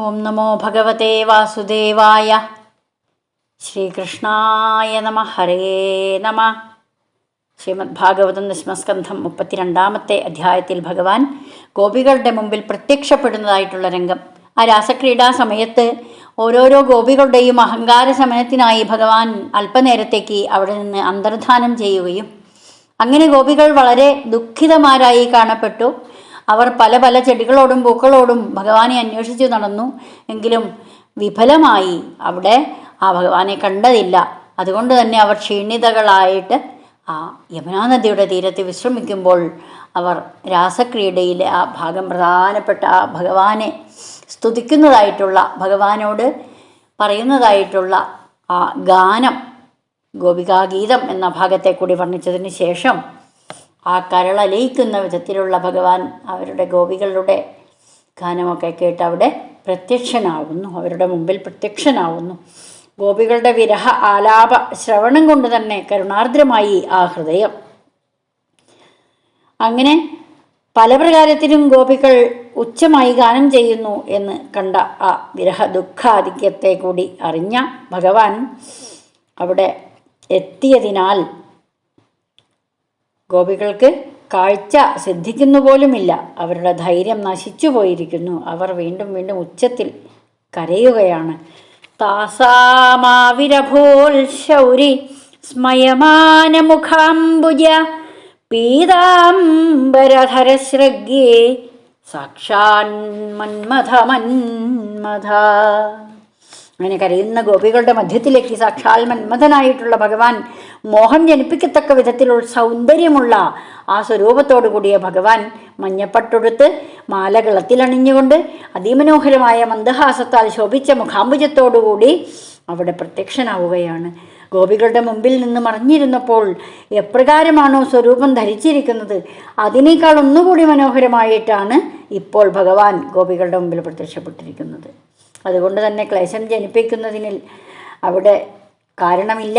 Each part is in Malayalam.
ഓം നമോ ഭഗവതേ വാസുദേവായ ശ്രീകൃഷ്ണായ നമ. ഹരേ നമ. ശ്രീമദ് ഭാഗവതം ദശമസ്കന്ധം മുപ്പത്തിരണ്ടാമത്തെ അധ്യായത്തിൽ ഭഗവാൻ ഗോപികളുടെ മുമ്പിൽ പ്രത്യക്ഷപ്പെടുന്നതായിട്ടുള്ള രംഗം. ആ രാസക്രീഡാ സമയത്ത് ഓരോരോ ഗോപികളുടെയും അഹങ്കാര ശമനത്തിനായി ഭഗവാൻ അല്പനേരത്തേക്ക് അവിടെ നിന്ന് അന്തർധാനം ചെയ്യുകയും അങ്ങനെ ഗോപികൾ വളരെ ദുഃഖിതമാരായി കാണപ്പെട്ടു. അവർ പല പല ചെടികളോടും പൂക്കളോടും ഭഗവാനെ അന്വേഷിച്ചു നടന്നു. എങ്കിലും വിഫലമായി അവിടെ ആ ഭഗവാനെ കണ്ടതില്ല. അതുകൊണ്ട് തന്നെ അവർ ക്ഷീണിതകളായിട്ട് ആ യമുനാ നദിയുടെ തീരത്ത് വിശ്രമിക്കുമ്പോൾ അവർ രാസക്രീഡയിലെ ആ ഭാഗം പ്രധാനപ്പെട്ട ആ ഭഗവാനെ സ്തുതിക്കുന്നതായിട്ടുള്ള ഭഗവാനോട് പറയുന്നതായിട്ടുള്ള ആ ഗാനം ഗോപികാഗീതം എന്ന ഭാഗത്തെ കൂടി വർണിച്ചതിന് ശേഷം ആ കരളലയിക്കുന്ന വിധത്തിലുള്ള ഭഗവാൻ അവരുടെ ഗോപികളുടെ ഗാനമൊക്കെ കേട്ട് അവിടെ പ്രത്യക്ഷനാവുന്നു. അവരുടെ മുമ്പിൽ പ്രത്യക്ഷനാവുന്നു. ഗോപികളുടെ വിരഹ ആലാപ ശ്രവണം കൊണ്ട് തന്നെ കരുണാർദ്രമായി ആ ഹൃദയം. അങ്ങനെ പല പ്രകാരത്തിലും ഗോപികൾ ഉച്ചമായി ഗാനം ചെയ്യുന്നു എന്ന് കണ്ട ആ വിരഹ ദുഃഖാധിക്യത്തെ കൂടി അറിഞ്ഞ ഭഗവാൻ അവിടെ എത്തിയതിനാൽ ഗോപികൾക്ക് കാഴ്ച സിദ്ധിക്കുന്നു പോലുമില്ല അവരുടെ ധൈര്യം നശിച്ചു പോയിരിക്കുന്നു അവർ വീണ്ടും വീണ്ടും ഉച്ചത്തിൽ കരയുകയാണ്. താസാമാവിരഭോൽ ശൗരി സ്മയമാനമുഖാംബുജ പീതാംബരധരശ്രഗ്യേ സാക്ഷാൻ മന്മഥ മന്മഥ അങ്ങനെ കരയുന്ന ഗോപികളുടെ മധ്യത്തിലേക്ക് സാക്ഷാൽ മന്മഥനായിട്ടുള്ള ഭഗവാൻ മോഹം ജനിപ്പിക്കത്തക്ക വിധത്തിലുള്ള സൗന്ദര്യമുള്ള ആ സ്വരൂപത്തോടു കൂടിയ ഭഗവാൻ മഞ്ഞപ്പട്ടൊടുത്ത് മാലകളത്തിലണിഞ്ഞുകൊണ്ട് അതിമനോഹരമായ മന്ദഹാസത്താൽ ശോഭിച്ച മുഖാംബുജത്തോടുകൂടി അവിടെ പ്രത്യക്ഷനാവുകയാണ്. ഗോപികളുടെ മുമ്പിൽ നിന്ന് മറിഞ്ഞിരുന്നപ്പോൾ എപ്രകാരമാണോ സ്വരൂപം ധരിച്ചിരിക്കുന്നത്? അതിനേക്കാൾ ഒന്നുകൂടി മനോഹരമായിട്ടാണ് ഇപ്പോൾ ഭഗവാൻ ഗോപികളുടെ മുമ്പിൽ പ്രത്യക്ഷപ്പെട്ടിരിക്കുന്നത്. അതുകൊണ്ട് തന്നെ ക്ലേശം ജനിപ്പിക്കുന്നതിനിൽ അവിടെ കാരണമില്ല.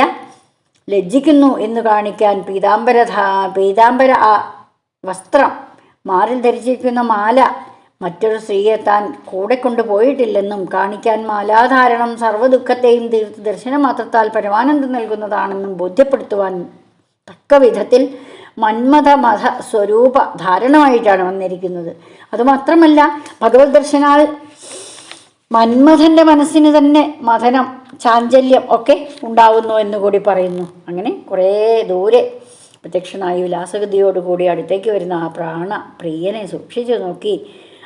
ലജ്ജിക്കുന്നു എന്ന് കാണിക്കാൻ പീതാംബരധാ പീതാംബര ആ വസ്ത്രം മാറിൽ ധരിച്ചിരിക്കുന്ന മാല മറ്റൊരു സ്ത്രീയെ താൻ കൂടെ കൊണ്ടുപോയിട്ടില്ലെന്നും കാണിക്കാൻ മാലാധാരണം സർവദുഃഖത്തെയും തീർത്ത് ദർശനമാത്രത്താൽ പരമാനന്ദം നൽകുന്നതാണെന്നും ബോധ്യപ്പെടുത്തുവാൻ തക്ക വിധത്തിൽ മന്മഥ മത സ്വരൂപ ധാരണമായിട്ടാണ് വന്നിരിക്കുന്നത്. അതുമാത്രമല്ല ഭഗവത് ദർശനാൽ മന്മഥന്റെ മനസ്സിന് തന്നെ മഥനം ചാഞ്ചല്യം ഒക്കെ ഉണ്ടാവുന്നു എന്ന് കൂടി പറയുന്നു. അങ്ങനെ കുറേ ദൂരെ പ്രത്യക്ഷനായി വിലാസഗതിയോടുകൂടി അടുത്തേക്ക് വരുന്ന ആ പ്രാണ പ്രിയനെ സൂക്ഷിച്ചു നോക്കി.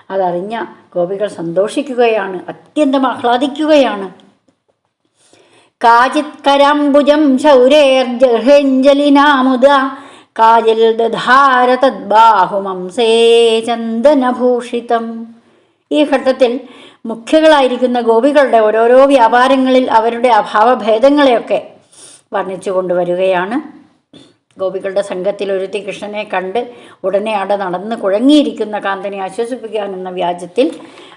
അതറിഞ്ഞ ഗോപികൾ സന്തോഷിക്കുകയാണ് അത്യന്തം ആഹ്ലാദിക്കുകയാണ്. കാചിത് കരാംബുജം ശൗരേർജഹേഞ്ജലിനാമുദ കാജൽ ദധാര തദ്ബാഹുമംസേ ചന്ദനഭൂഷിതം. ഈ ഘട്ടത്തിൽ മുഖ്യകളായിരിക്കുന്ന ഗോപികളുടെ ഓരോരോ വ്യാപാരങ്ങളിൽ അവരുടെ അഭാവഭേദങ്ങളെയൊക്കെ വർണിച്ചു കൊണ്ടുവരികയാണ്. ഗോപികളുടെ സംഘത്തിൽ ഒരുത്തി കൃഷ്ണനെ കണ്ട് ഉടനെ അവിടെ നടന്ന് കുഴങ്ങിയിരിക്കുന്ന കാന്തനെ ആശ്വസിപ്പിക്കാൻ എന്ന വ്യാജത്തിൽ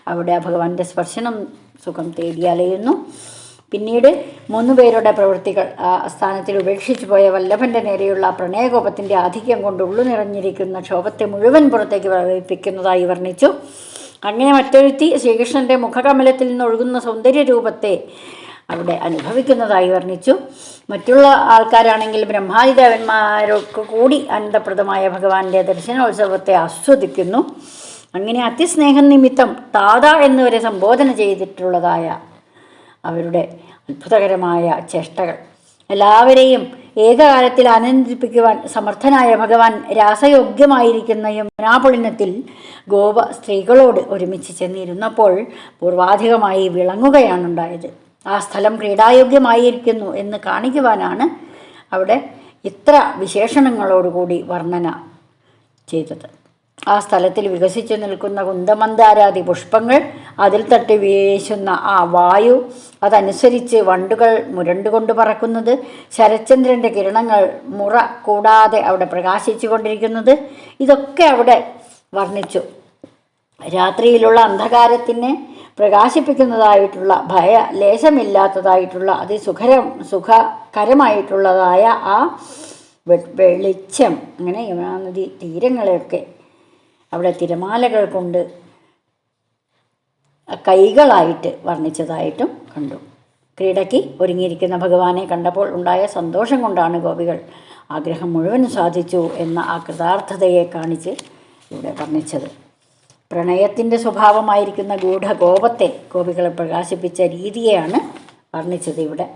അവിടെ ഭഗവാന്റെ സ്പർശനം സുഖം തേടി അലയുന്നു. പിന്നീട് മൂന്നു പേരുടെ പ്രവൃത്തികൾ ആ സ്ഥാനത്തിൽ ഉപേക്ഷിച്ചു പോയ വല്ലഭന്റെ നേരെയുള്ള പ്രണയകോപത്തിന്റെ ആധിക്യം കൊണ്ട് ഉള്ളു നിറഞ്ഞിരിക്കുന്ന ക്ഷോഭത്തെ മുഴുവൻ പുറത്തേക്ക് പ്രകടിപ്പിക്കുന്നതായി വർണിച്ചു. അങ്ങനെ മറ്റൊരുത്തി ശ്രീകൃഷ്ണന്റെ മുഖകമലത്തിൽ നിന്നൊഴുകുന്ന സൗന്ദര്യ രൂപത്തെ അവിടെ അനുഭവിക്കുന്നതായി വർണിച്ചു. മറ്റുള്ള ആൾക്കാരാണെങ്കിൽ ബ്രഹ്മാദിദേവന്മാരൊക്കെ കൂടി അനന്തപ്രദമായ ഭഗവാന്റെ ദർശനോത്സവത്തെ ആസ്വദിക്കുന്നു. അങ്ങനെ അതിസ്നേഹം നിമിത്തം താത എന്നിവരെ സംബോധന ചെയ്തിട്ടുള്ളതായ അവരുടെ അത്ഭുതകരമായ ചേഷ്ടകൾ. എല്ലാവരെയും ഏകകാലത്തിൽ ആനന്ദിപ്പിക്കുവാൻ സമർത്ഥനായ ഭഗവാൻ രാസയോഗ്യമായിരിക്കുന്ന യമുനാപുളിനത്തിൽ ഗോപ സ്ത്രീകളോട് ഒരുമിച്ച് ചെന്നിരുന്നപ്പോൾ പൂർവാധികമായി വിളങ്ങുകയാണുണ്ടായത്. ആ സ്ഥലം ക്രീഡായോഗ്യമായിരിക്കുന്നു എന്ന് കാണിക്കുവാനാണ് അവിടെ ഇത്ര വിശേഷണങ്ങളോടുകൂടി വർണന ചെയ്തത്. ആ സ്ഥലത്തിൽ വികസിച്ചു നിൽക്കുന്ന കുന്തമന്താരാദി പുഷ്പങ്ങൾ അതിൽ തട്ടി വീശുന്ന ആ വായു അതനുസരിച്ച് വണ്ടുകൾ മുരണ്ടുകൊണ്ട് പറക്കുന്നത് ശരചന്ദ്രന്റെ കിരണങ്ങൾ മുറ കൂടാതെ അവിടെ പ്രകാശിച്ചു കൊണ്ടിരിക്കുന്നത് ഇതൊക്കെ അവിടെ വർണിച്ചു. രാത്രിയിലുള്ള അന്ധകാരത്തിനെ പ്രകാശിപ്പിക്കുന്നതായിട്ടുള്ള ഭയ ലേശമില്ലാത്തതായിട്ടുള്ള അതിസുഖരം സുഖകരമായിട്ടുള്ളതായ ആ വെളിച്ചം അങ്ങനെ യമുനാനദി തീരങ്ങളെയൊക്കെ അവിടെ തിരമാലകൾ കൊണ്ട് കൈകളായിട്ട് വർണിച്ചതായിട്ടും കണ്ടു. ക്രീഡയ്ക്ക് ഒരുങ്ങിയിരിക്കുന്ന ഭഗവാനെ കണ്ടപ്പോൾ ഉണ്ടായ സന്തോഷം കൊണ്ടാണ് ഗോപികൾ ആഗ്രഹം മുഴുവൻ സാധിച്ചു എന്ന ആ കൃതാർത്ഥതയെ കാണിച്ച് ഇവിടെ വർണിച്ചത്. പ്രണയത്തിന്റെ സ്വഭാവമായിരിക്കുന്ന ഗൂഢകോപത്തെ ഗോപികളെ പ്രകാശിപ്പിച്ച രീതിയെയാണ് വർണിച്ചത് ഇവിടെ.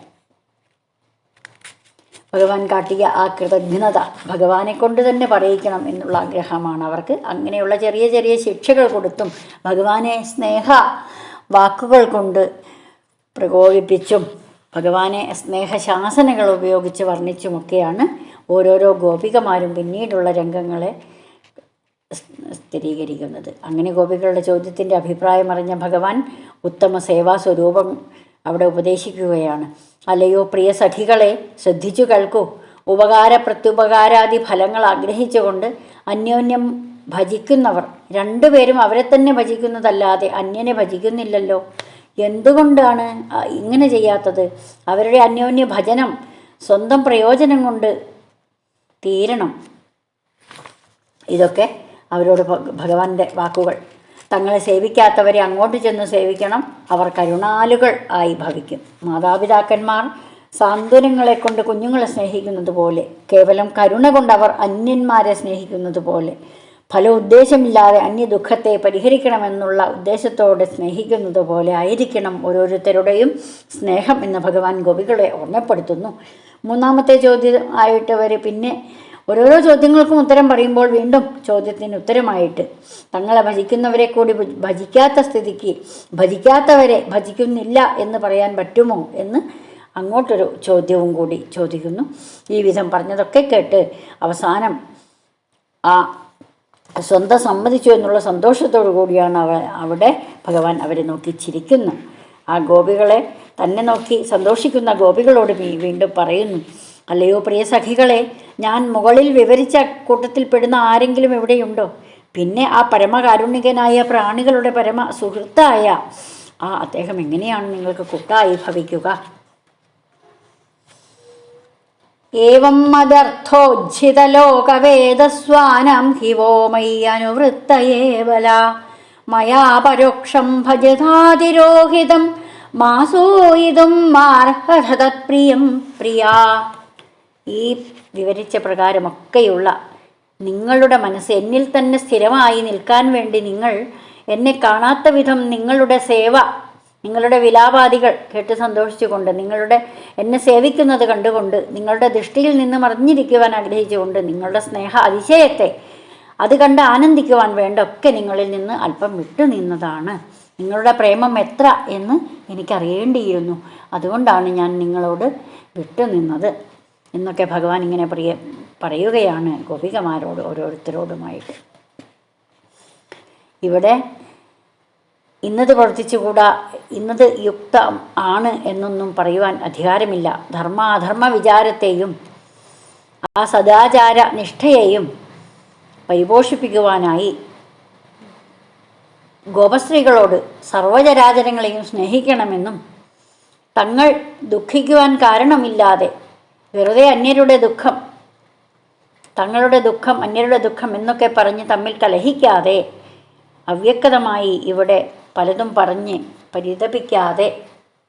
ഭഗവാൻ കാട്ടിയ ആ കൃതജ്ഞത ഭഗവാനെ കൊണ്ട് തന്നെ പറയിക്കണം എന്നുള്ള ആഗ്രഹമാണ് അവർക്ക്. അങ്ങനെയുള്ള ചെറിയ ചെറിയ ശിക്ഷകൾ കൊടുത്തും ഭഗവാനെ സ്നേഹ വാക്കുകൾ കൊണ്ട് പ്രകോപിപ്പിച്ചും ഭഗവാനെ സ്നേഹശാസനകൾ ഉപയോഗിച്ച് വർണിച്ചുമൊക്കെയാണ് ഓരോരോ ഗോപികമാരും പിന്നീടുള്ള രംഗങ്ങളെ സ്ഥിരീകരിക്കുന്നത്. അങ്ങനെ ഗോപികളുടെ ചോദ്യത്തിന്റെ അഭിപ്രായം അറിഞ്ഞ ഭഗവാൻ ഉത്തമ സേവാ സ്വരൂപം അവിടെ ഉപദേശിക്കുകയാണ്. അല്ലയോ പ്രിയ സഖികളെ ശ്രദ്ധിച്ചു കേൾക്കൂ. ഉപകാര പ്രത്യുപകാരാദി ഫലങ്ങൾ ആഗ്രഹിച്ചുകൊണ്ട് അന്യോന്യം ഭജിക്കുന്നവർ. രണ്ടുപേരും അവരെ തന്നെ ഭജിക്കുന്നതല്ലാതെ അന്യനെ ഭജിക്കുന്നില്ലല്ലോ. എന്തുകൊണ്ടാണ് ഇങ്ങനെ ചെയ്യാത്തത്? അവരുടെ അന്യോന്യ ഭജനം സ്വന്തം പ്രയോജനം കൊണ്ട് തീരണം. ഇതൊക്കെ അവരോട് ഭഗവാന്റെ വാക്കുകൾ. തങ്ങളെ സേവിക്കാത്തവരെ അങ്ങോട്ട് ചെന്ന് സേവിക്കണം. അവർ കരുണാലുകൾ ആയി ഭവിക്കും. മാതാപിതാക്കന്മാർ സാന്ത്വനങ്ങളെ കൊണ്ട് കുഞ്ഞുങ്ങളെ സ്നേഹിക്കുന്നത് പോലെ കേവലം കരുണ കൊണ്ട് അവർ അന്യന്മാരെ സ്നേഹിക്കുന്നത് പോലെ ഫല ഉദ്ദേശമില്ലാതെ അന്യ ദുഃഖത്തെ പരിഹരിക്കണമെന്നുള്ള ഉദ്ദേശത്തോടെ സ്നേഹിക്കുന്നത് പോലെ ആയിരിക്കണം ഓരോരുത്തരുടെയും സ്നേഹം എന്ന് ഭഗവാൻ ഗോപികളെ ഓർമ്മപ്പെടുത്തുന്നു. മൂന്നാമത്തെ ചോദ്യം ആയിട്ട് വരെ പിന്നെ ഓരോരോ ചോദ്യങ്ങൾക്കും ഉത്തരം പറയുമ്പോൾ വീണ്ടും ചോദ്യത്തിന് ഉത്തരമായിട്ട്. തങ്ങളെ ഭജിക്കുന്നവരെ കൂടി ഭജിക്കാത്ത സ്ഥിതിക്ക് ഭജിക്കാത്തവരെ ഭജിക്കുന്നില്ല എന്ന് പറയാൻ പറ്റുമോ എന്ന് അങ്ങോട്ടൊരു ചോദ്യവും കൂടി ചോദിക്കുന്നു. ഈ വിധം പറഞ്ഞതൊക്കെ കേട്ട് അവസാനം ആ സ്വന്തം സമ്മതിച്ചു എന്നുള്ള സന്തോഷത്തോടു കൂടിയാണ് അവ അവിടെ ഭഗവാൻ അവരെ നോക്കി ചിരിക്കുന്നു. ആ ഗോപികളെ തന്നെ നോക്കി സന്തോഷിക്കുന്ന ഗോപികളോട് വീണ്ടും പറയുന്നു. അല്ലയോ പ്രിയ സഖികളെ ഞാൻ മുകളിൽ വിവരിച്ച കൂട്ടത്തിൽപ്പെടുന്ന ആരെങ്കിലും എവിടെയുണ്ടോ? പിന്നെ ആ പരമകാരുണികനായ പ്രാണികളുടെ പരമ സുഹൃത്തായ ആ അദ്ദേഹം എങ്ങനെയാണ് നിങ്ങൾക്ക് കുട്ടായി ഭവിക്കുക? ഏവം മദർത്ഥോജ്ജിതലോകവേദസ്വാനം ഹിവോ മയ്യനുവൃത്തയേ ബല മയാ പരോക്ഷം ഭജതാതിരോഹിതം മാസോയിതും മാർഹതത്പ്രിയം പ്രിയാ. ഈ വിവരിച്ച പ്രകാരമൊക്കെയുള്ള നിങ്ങളുടെ മനസ്സ് എന്നിൽ തന്നെ സ്ഥിരമായി നിൽക്കാൻ വേണ്ടി നിങ്ങൾ എന്നെ കാണാത്ത വിധം നിങ്ങളുടെ സേവ നിങ്ങളുടെ വിലാപാദികൾ കേട്ട് സന്തോഷിച്ചുകൊണ്ട് നിങ്ങളുടെ എന്നെ സേവിക്കുന്നത് കണ്ടുകൊണ്ട് നിങ്ങളുടെ ദൃഷ്ടിയിൽ നിന്ന് മറിഞ്ഞിരിക്കുവാൻ ആഗ്രഹിച്ചുകൊണ്ട് നിങ്ങളുടെ സ്നേഹ അതിശയത്തെ അത് കണ്ട് ആനന്ദിക്കുവാൻ വേണ്ട ഒക്കെ നിങ്ങളിൽ നിന്ന് അല്പം വിട്ടു നിന്നതാണ്. നിങ്ങളുടെ പ്രേമം എത്ര എന്ന് എനിക്കറിയേണ്ടിയിരുന്നു. അതുകൊണ്ടാണ് ഞാൻ നിങ്ങളോട് വിട്ടുനിന്നത് എന്നൊക്കെ ഭഗവാൻ ഇങ്ങനെ പ്രിയ പറയുകയാണ് ഗോപികമാരോട് ഓരോരുത്തരോടുമായിട്ട്. ഇവിടെ ഇന്നത് പ്രവർത്തിച്ചുകൂടാ ഇന്നത് യുക്തം ആണ് എന്നൊന്നും പറയുവാൻ അധികാരമില്ല. ധർമാധർമ്മ വിചാരത്തെയും ആ സദാചാര നിഷ്ഠയെയും പരിപോഷിപ്പിക്കുവാനായി ഗോപസ്ത്രീകളോട് സർവചരാചരങ്ങളെയും സ്നേഹിക്കണമെന്നും തങ്ങൾ ദുഃഖിക്കുവാൻ കാരണമില്ലാതെ വെറുതെ അന്യരുടെ ദുഃഖം തങ്ങളുടെ ദുഃഖം അന്യരുടെ ദുഃഖം എന്നൊക്കെ പറഞ്ഞ് തമ്മിൽ കലഹിക്കാതെ അവ്യക്തമായി ഇവിടെ പലതും പറഞ്ഞ് പരിതപിക്കാതെ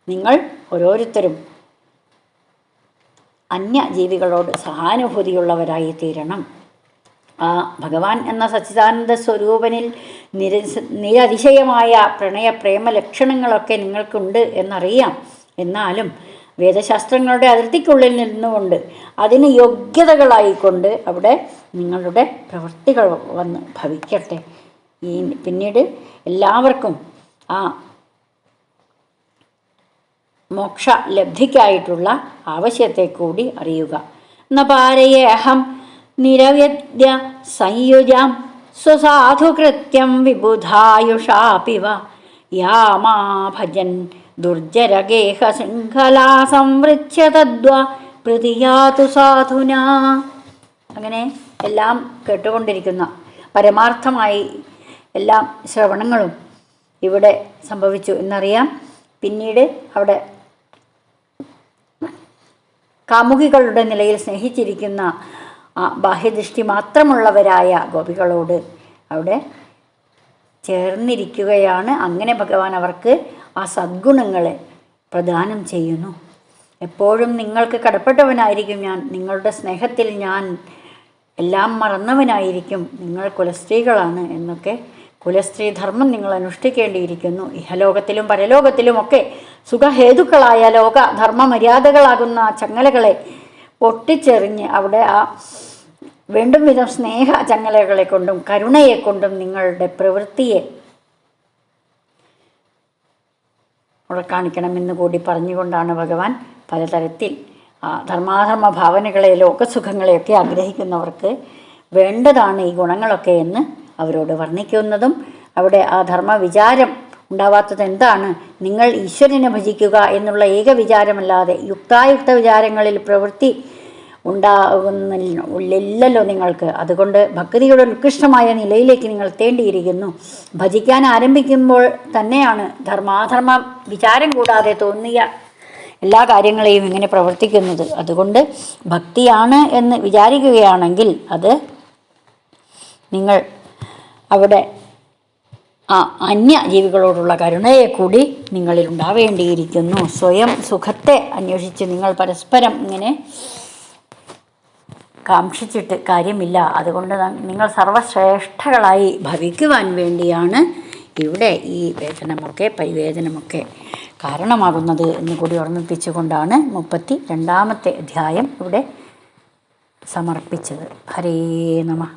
നിങ്ങൾ ഓരോരുത്തരും അന്യജീവികളോട് സഹാനുഭൂതിയുള്ളവരായി തീരണം. ആ ഭഗവാൻ എന്ന സച്ചിദാനന്ദ സ്വരൂപനിൽ നിര നിരതിശയമായ പ്രണയ പ്രേമ ലക്ഷണങ്ങളൊക്കെ നിങ്ങൾക്കുണ്ട് എന്നറിയാം. എന്നാലും വേദശാസ്ത്രങ്ങളുടെ അതിർത്തിക്കുള്ളിൽ നിന്നുകൊണ്ട് അതിന് യോഗ്യതകളായിക്കൊണ്ട് അവിടെ നിങ്ങളുടെ പ്രവൃത്തികൾ വന്ന് ഭവിക്കട്ടെ. ഈ പിന്നീട് എല്ലാവർക്കും ആ മോക്ഷ ലബ്ധിക്കായിട്ടുള്ള ആവശ്യത്തെ കൂടി അറിയുക. നപാരയെ അഹം നിരവ്യദ്യ സംയുജം സ്വസാധുകൃത്യം വിബുധായുഷാപിവ. യാമാ ഭജൻ ദുർജരഗേഹ ശൃംഖലാ സംവൃച്ഛ തദ്വ പ്രതിയാതു അങ്ങനെ എല്ലാം കേട്ടുകൊണ്ടിരിക്കുന്ന പരമാർത്ഥമായി എല്ലാം ശ്രവണങ്ങളും ഇവിടെ സംഭവിച്ചു എന്നറിയാം. പിന്നീട് അവിടെ കാമുകികളുടെ നിലയിൽ സ്നേഹിച്ചിരിക്കുന്ന ബാഹ്യദൃഷ്ടി മാത്രമുള്ളവരായ ഗോപികളോട് അവിടെ ചേർന്നിരിക്കുകയാണ്. അങ്ങനെ ഭഗവാൻ അവർക്ക് ആ സദ്ഗുണങ്ങളെ പ്രദാനം ചെയ്യുന്നു. എപ്പോഴും നിങ്ങൾക്ക് കടപ്പെട്ടവനായിരിക്കും ഞാൻ. നിങ്ങളുടെ സ്നേഹത്തിൽ ഞാൻ എല്ലാം മറന്നവനായിരിക്കും. നിങ്ങൾ കുലസ്ത്രീകളാണ് എന്നൊക്കെ കുലസ്ത്രീ ധർമ്മം നിങ്ങൾ അനുഷ്ഠിക്കേണ്ടിയിരിക്കുന്നു. ഇഹലോകത്തിലും പരലോകത്തിലുമൊക്കെ സുഖഹേതുക്കളായ ലോക ധർമ്മ മര്യാദകളാകുന്ന ചങ്ങലകളെ പൊട്ടിച്ചെറിഞ്ഞ് അവിടെ ആ വേണ്ടും വിധം സ്നേഹ ചങ്ങലകളെ കൊണ്ടും കരുണയെ കൊണ്ടും നിങ്ങളുടെ പ്രവൃത്തിയെ അവിടെ കാണിക്കണമെന്ന് കൂടി പറഞ്ഞുകൊണ്ടാണ് ഭഗവാൻ പലതരത്തിൽ ധർമാധർമ്മ ഭാവനകളെ ലോകസുഖങ്ങളെയൊക്കെ ആഗ്രഹിക്കുന്നവർക്ക് വേണ്ടതാണ് ഈ ഗുണങ്ങളൊക്കെ എന്ന് അവരോട് വർണിക്കുന്നതും. അവിടെ ആ ധർമ്മ വിചാരം ഉണ്ടാവാത്തത് എന്താണ്? നിങ്ങൾ ഈശ്വരനെ ഭജിക്കുക എന്നുള്ള ഏക വിചാരമല്ലാതെ യുക്തായുക്ത വിചാരങ്ങളിൽ പ്രവൃത്തി ഉണ്ടാകുന്നില്ലല്ലോ നിങ്ങൾക്ക്. അതുകൊണ്ട് ഭക്തിയുടെ ഉത്കൃഷ്ടമായ നിലയിലേക്ക് നിങ്ങൾ തേണ്ടിയിരിക്കുന്നു. ഭജിക്കാൻ ആരംഭിക്കുമ്പോൾ തന്നെയാണ് ധർമാധർമ്മ വിചാരം കൂടാതെ തോന്നിയ എല്ലാ കാര്യങ്ങളെയും ഇങ്ങനെ പ്രവർത്തിക്കുന്നത്. അതുകൊണ്ട് ഭക്തിയാണ് എന്ന് വിചാരിക്കുകയാണെങ്കിൽ അത് നിങ്ങൾ അവിടെ ആ അന്യ ജീവികളോടുള്ള കരുണയെ കൂടി നിങ്ങളിൽ ഉണ്ടാവേണ്ടിയിരിക്കുന്നു. സ്വയം സുഖത്തെ അന്വേഷിച്ച് നിങ്ങൾ പരസ്പരം ഇങ്ങനെ കാക്ഷിച്ചിട്ട് കാര്യമില്ല. അതുകൊണ്ട് നിങ്ങൾ സർവശ്രേഷ്ഠകളായി ഭവിക്കുവാൻ വേണ്ടിയാണ് ഇവിടെ ഈ വേദനമൊക്കെ പരിവേദനമൊക്കെ കാരണമാകുന്നത് എന്ന് കൂടി ഓർമ്മിപ്പിച്ചുകൊണ്ടാണ് മുപ്പത്തി രണ്ടാമത്തെ അധ്യായം ഇവിടെ സമർപ്പിച്ചത്. ഹരേ നമ.